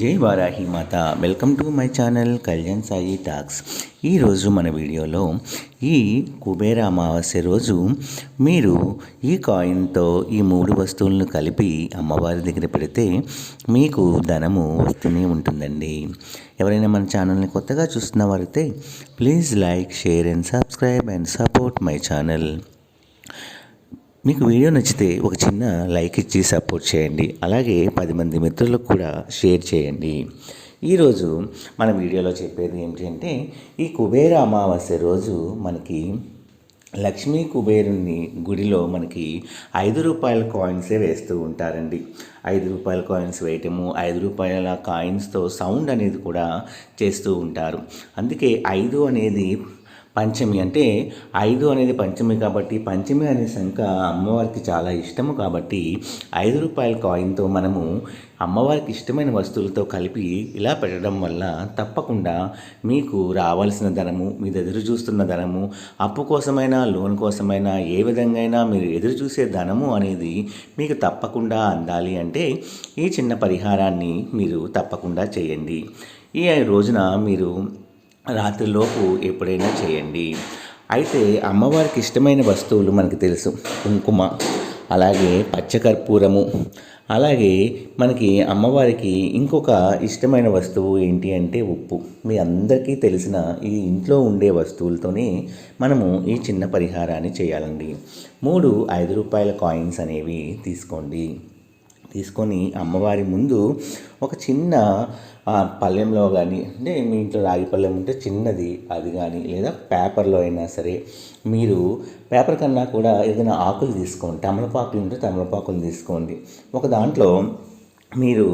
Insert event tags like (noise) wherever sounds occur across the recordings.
జై Varahi Mata. Welcome to my channel Kalyan Sai talks. ఈరోజు మన వీడియోలో ఈ కుబేర అమావాస్య రోజు మీరు ఈ కాయిన్తో ఈ మూడు వస్తువులను కలిపి అమ్మవారి దగ్గర పెడితే మీకు ధనము వస్తూనే ఉంటుందండి. ఎవరైనా మన ఛానల్ని కొత్తగా చూస్తున్న వారైతే please like share and subscribe and support my channel. మీకు వీడియో నచ్చితే ఒక చిన్న లైక్ ఇచ్చి సపోర్ట్ చేయండి. అలాగే పది మంది మిత్రులకు కూడా షేర్ చేయండి. ఈరోజు మన వీడియోలో చెప్పేది ఏంటంటే ఈ కుబేర అమావాస్య రోజు మనకి లక్ష్మీ కుబేరుని గుడిలో మనకి ఐదు రూపాయల కాయిన్సే వేస్తూ ఉంటారండి. ఐదు రూపాయల కాయిన్స్ వేయటము ఐదు రూపాయల కాయిన్స్తో సౌండ్ అనేది కూడా చేస్తూ ఉంటారు. అందుకే ఐదు అనేది పంచమి అంటే ఐదు అనేది పంచమి కాబట్టి పంచమి అనే సంఖ్య అమ్మవారికి చాలా ఇష్టము కాబట్టి ఐదు రూపాయల కాయిన్తో మనము అమ్మవారికి ఇష్టమైన వస్తువులతో కలిపి ఇలా పెట్టడం వల్ల తప్పకుండా మీకు రావాల్సిన ధనము మీరు ఎదురు చూస్తున్న ధనము అప్పు కోసమైనా లోన్ కోసమైనా ఏ విధంగా మీరు ఎదురు చూసే ధనము అనేది మీకు తప్పకుండా అందాలి అంటే ఈ చిన్న పరిహారాన్ని మీరు తప్పకుండా చేయండి. ఈ రోజున మీరు రాత్రిలోపు ఎప్పుడైనా చేయండి. అయితే అమ్మవారికి ఇష్టమైన వస్తువులు మనకు తెలుసు. కుంకుమ అలాగే పచ్చకర్పూరము అలాగే మనకి అమ్మవారికి ఇంకొక ఇష్టమైన వస్తువు ఏంటి అంటే ఉప్పు. మీ అందరికీ తెలిసిన ఈ ఇంట్లో ఉండే వస్తువులతోనే మనము ఈ చిన్న పరిహారాన్ని చేయాలండి. మూడు ఐదు రూపాయల కాయిన్స్ అనేవి తీసుకోండి. తీసుకొని అమ్మవారి ముందు ఒక చిన్న పళ్ళెంలో కానీ అంటే మీ ఇంట్లో రాగి పళ్ళెం ఉంటే చిన్నది అది కానీ లేదా పేపర్లో అయినా సరే మీరు పేపర్ కన్నా కూడా ఏదైనా ఆకులు తీసుకోండి. తమలపాకులు ఉంటే తమలపాకులు తీసుకోండి. ఒక దాంట్లో మీరు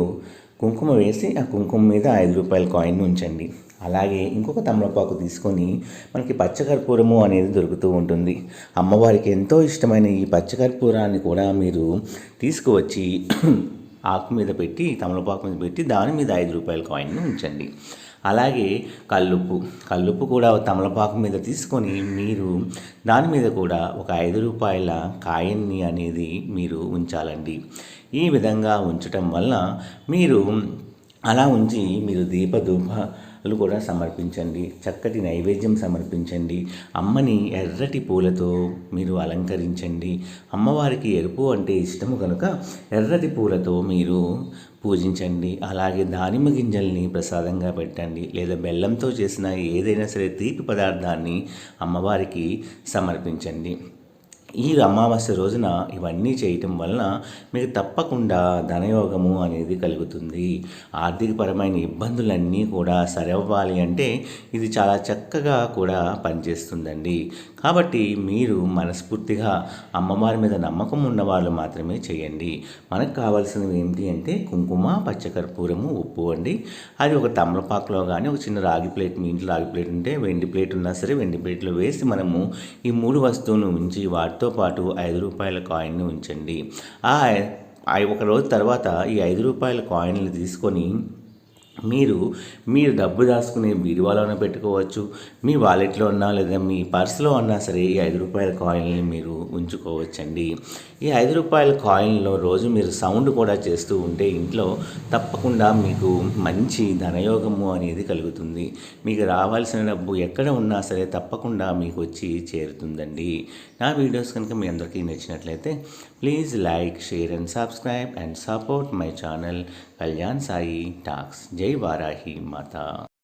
కుంకుమ వేసి ఆ కుంకుమ మీద ఐదు రూపాయల కాయిన్ ఉంచండి. అలాగే ఇంకొక తమలపాకు తీసుకొని మనకి పచ్చకర్పూరము అనేది దొరుకుతూ ఉంటుంది. అమ్మవారికి ఎంతో ఇష్టమైన ఈ పచ్చకర్పూరాన్ని కూడా మీరు తీసుకువచ్చి (clears throat) ఆకు మీద పెట్టి తమలపాకు మీద పెట్టి దాని మీద ఐదు రూపాయల కాయిన్ను ఉంచండి. అలాగే కల్లుప్పు కల్లుప్పు కూడా తమలపాకు మీద తీసుకొని మీరు దాని మీద కూడా ఒక ఐదు రూపాయల కాయన్ని అనేది మీరు ఉంచాలండి. ఈ విధంగా ఉంచటం వల్ల మీరు అలా ఉంచి మీరు దీపధూప కూడా సమర్పించండి. చక్కటి నైవేద్యం సమర్పించండి. అమ్మని ఎర్రటి పూలతో మీరు అలంకరించండి. అమ్మవారికి ఎరుపు అంటే ఇష్టము కనుక ఎర్రటి పూలతో మీరు పూజించండి. అలాగే దానిమ్మ గింజల్ని ప్రసాదంగా పెట్టండి. లేదా బెల్లంతో చేసిన ఏదైనా సరే తీపి పదార్థాన్ని అమ్మవారికి సమర్పించండి. ఈ అమావాస్య రోజున ఇవన్నీ చేయటం వలన మీకు తప్పకుండా ధనయోగము అనేది కలుగుతుంది. ఆర్థికపరమైన ఇబ్బందులన్నీ కూడా సరవ్వాలి అంటే ఇది చాలా చక్కగా కూడా పనిచేస్తుందండి. కాబట్టి మీరు మనస్ఫూర్తిగా అమ్మవారి మీద నమ్మకం ఉన్నవాళ్ళు మాత్రమే చేయండి. మనకు కావాల్సినవి ఏంటి అంటే కుంకుమ పచ్చకర్పూరము ఉప్పు అండి. అది ఒక తమలపాకులో కానీ ఒక చిన్న రాగి ప్లేట్ మీ ఇంట్లో రాగి ప్లేట్ ఉంటే వెండి ప్లేట్ ఉన్నా సరే వెండి ప్లేట్లో వేసి మనము ఈ మూడు వస్తువులను ఉంచి వాటితో పాటు ఐదు రూపాయల కాయిన్ని ఉంచండి. ఆ ఒక రోజు తర్వాత ఈ ఐదు రూపాయల కాయిన్లు తీసుకొని మీరు మీరు డబ్బు దాచుకునే బీరువాలోనే పెట్టుకోవచ్చు. మీ వాలెట్లో ఉన్నా లేదా మీ పర్స్లో ఉన్నా సరే ఈ ఐదు రూపాయల కాయిన్ని మీరు ఉంచుకోవచ్చండి. ఈ ఐదు రూపాయల కాయిన్లో రోజు మీరు సౌండ్ కూడా చేస్తూ ఉంటే ఇంట్లో తప్పకుండా మీకు మంచి ధనయోగము అనేది కలుగుతుంది. మీకు రావాల్సిన డబ్బు ఎక్కడ ఉన్నా సరే తప్పకుండా మీకు వచ్చి చేరుతుందండి. నా వీడియోస్ కనుక మీ అందరికీ నచ్చినట్లయితే please like share and subscribe and support my channel. Kalyan Sai talks జై వారాహి మాత